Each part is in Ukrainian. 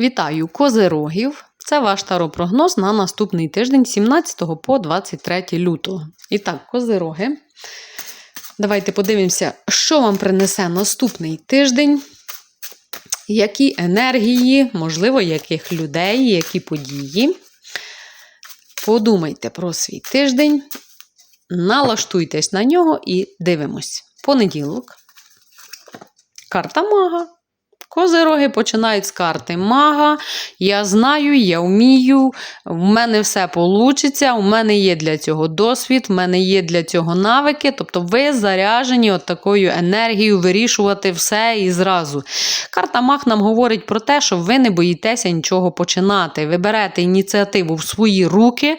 Вітаю козирогів! Це ваш таропрогноз на наступний тиждень, 17 по 23 лютого. І так, козироги. Давайте подивимося, що вам принесе наступний тиждень, які енергії, можливо, яких людей, які події. Подумайте про свій тиждень, налаштуйтесь на нього і дивимось. Понеділок. Карта мага. Козироги починають з карти мага. Я знаю, я вмію, в мене все вийде, у мене є для цього досвід, в мене є для цього навики. Тобто ви заряжені от такою енергією вирішувати все і зразу. Карта маг нам говорить про те, що ви не боїтеся нічого починати. Ви берете ініціативу в свої руки,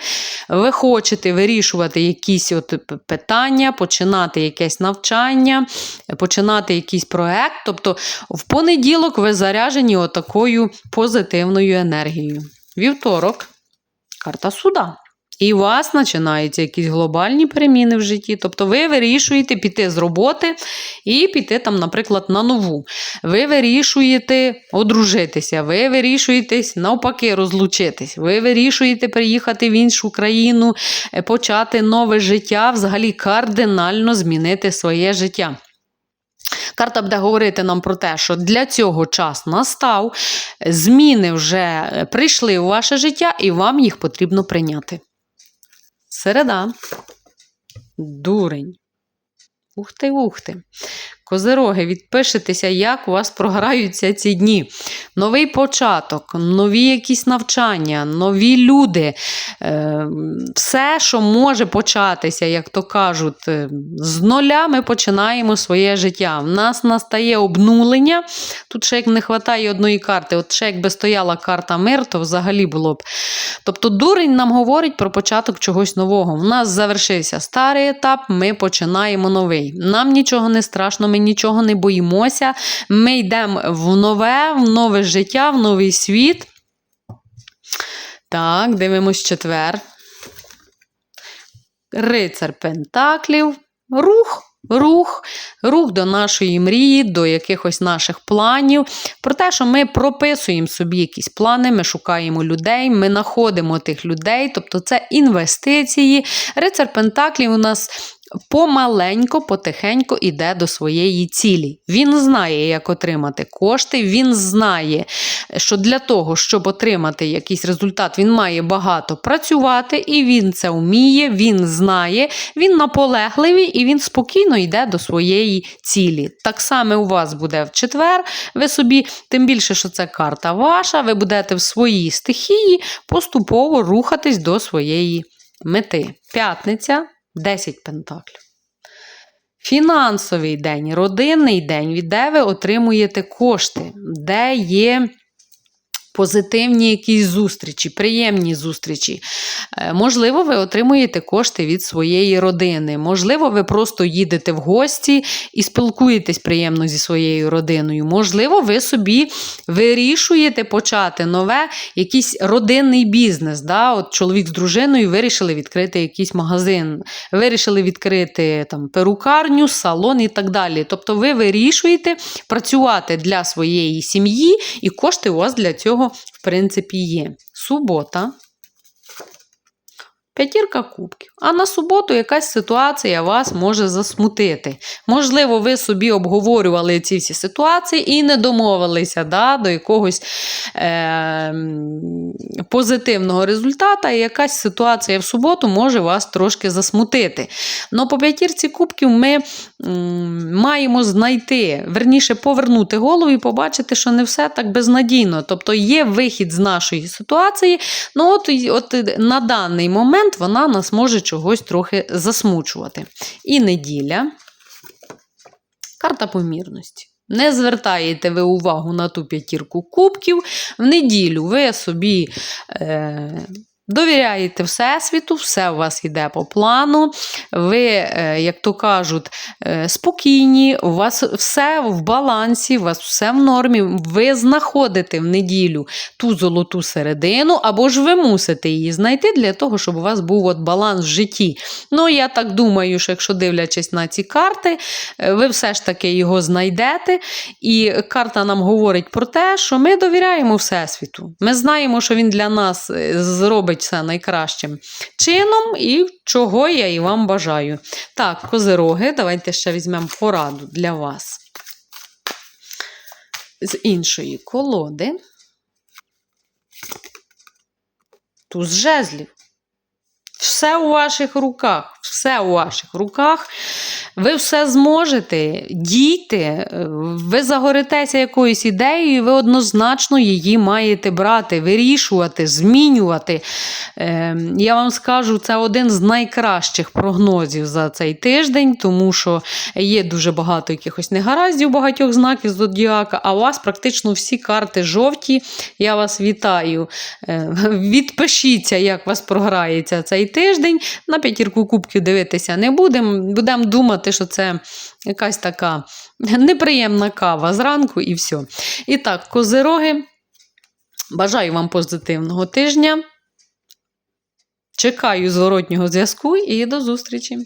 ви хочете вирішувати якісь от питання, починати якесь навчання, починати якийсь проект. Тобто в понеділок ви заряжені отакою позитивною енергією. Вівторок карта суда. І у вас починаються якісь глобальні переміни в житті. Тобто ви вирішуєте піти з роботи і піти, там, наприклад, на нову. Ви вирішуєте одружитися, ви вирішуєте навпаки розлучитись, ви вирішуєте приїхати в іншу країну, е, почати нове життя, взагалі кардинально змінити своє життя. Карта буде говорити нам про те, що для цього час настав, зміни вже прийшли у ваше життя, і вам їх потрібно прийняти. Середа. Дурень. Ух ти, ух ти. Козироги, відпишетеся, як у вас програються ці дні. Новий початок, нові якісь навчання, нові люди. Е, все, що може початися, як то кажуть, е, з нуля ми починаємо своє життя. В нас настає обнулення. Тут ще як не вистачає одної карти. От ще якби стояла карта мир, то взагалі було б. Тобто, дурень нам говорить про початок чогось нового. У нас завершився старий етап, ми починаємо новий. Нам нічого не страшно, ми нічого не боїмося. Ми йдемо в нове, в нове життя, в новий світ. Так, дивимось четвер. Рицар Пентаклів. Рух. Рух, рух до нашої мрії, до якихось наших планів. Про те, що ми прописуємо собі якісь плани, ми шукаємо людей, ми знаходимо тих людей, тобто це інвестиції. Рицар Пентаклів у нас помаленько, потихенько йде до своєї цілі. Він знає, як отримати кошти, він знає, що для того, щоб отримати якийсь результат, він має багато працювати, і він це вміє, він знає, він наполегливий і він спокійно йде до своєї цілі. Так само у вас буде в четвер. Ви собі, тим більше, що це карта ваша, ви будете в своїй стихії поступово рухатись до своєї мети. П'ятниця. 10 пентаклів. Фінансовий день, родинний день, де ви отримуєте кошти, де є позитивні якісь зустрічі, приємні зустрічі. Е, можливо, ви отримуєте кошти від своєї родини. Можливо, ви просто їдете в гості і спілкуєтесь приємно зі своєю родиною. Можливо, ви собі вирішуєте почати нове, якийсь родинний бізнес. Да? От Чоловік з дружиною вирішили відкрити якийсь магазин, вирішили відкрити там, перукарню, салон і так далі. Тобто, ви вирішуєте працювати для своєї сім'ї, і кошти у вас для цього принципі, є. Субота. П'ятірка кубків. А на суботу якась ситуація вас може засмутити. Можливо, ви собі обговорювали ці всі ситуації і не домовилися да, до якогось е- позитивного результату, і якась ситуація в суботу може вас трошки засмутити. Но по п'ятірці кубків ми маємо знайти, верніше повернути голову і побачити, що не все так безнадійно. Тобто є вихід з нашої ситуації. Ну, от, от на даний момент вона нас може чогось трохи засмучувати. І неділя карта помірності. Не звертаєте ви увагу на ту п'ятірку кубків. В неділю ви собі е, Довіряєте Всесвіту, все у вас йде по плану. Ви, е, як то кажуть, е, спокійні, у вас все в балансі, у вас все в нормі. Ви знаходите в неділю ту золоту середину, або ж ви мусите її знайти для того, щоб у вас був от баланс в житті. Ну, я так думаю, що якщо дивлячись на ці карти, е, ви все ж таки його знайдете. І карта нам говорить про те, що ми довіряємо Всесвіту. Ми знаємо, що він для нас е, зробить все найкращим чином, і чого я і вам бажаю. Так, козироги, давайте ще візьмемо пораду для вас. З іншої колоди. Туз жезлів. Все у ваших руках, все у ваших руках. Ви все зможете, дійте, е, ви загоритеся якоюсь ідеєю, ви однозначно її маєте брати, вирішувати, змінювати. Е, Я вам скажу, це один з найкращих прогнозів за цей тиждень, тому що є дуже багато якихось негараздів багатьох знаків зодіака, а у вас практично всі карти жовті. Я вас вітаю. Е, Відпишіться, як у вас програється цей тиждень. На п'ятірку кубків дивитися не будемо. Будемо думати, що це якась така неприємна кава зранку і все. І так, козироги. Бажаю вам позитивного тижня. Чекаю зворотнього зв'язку і до зустрічі!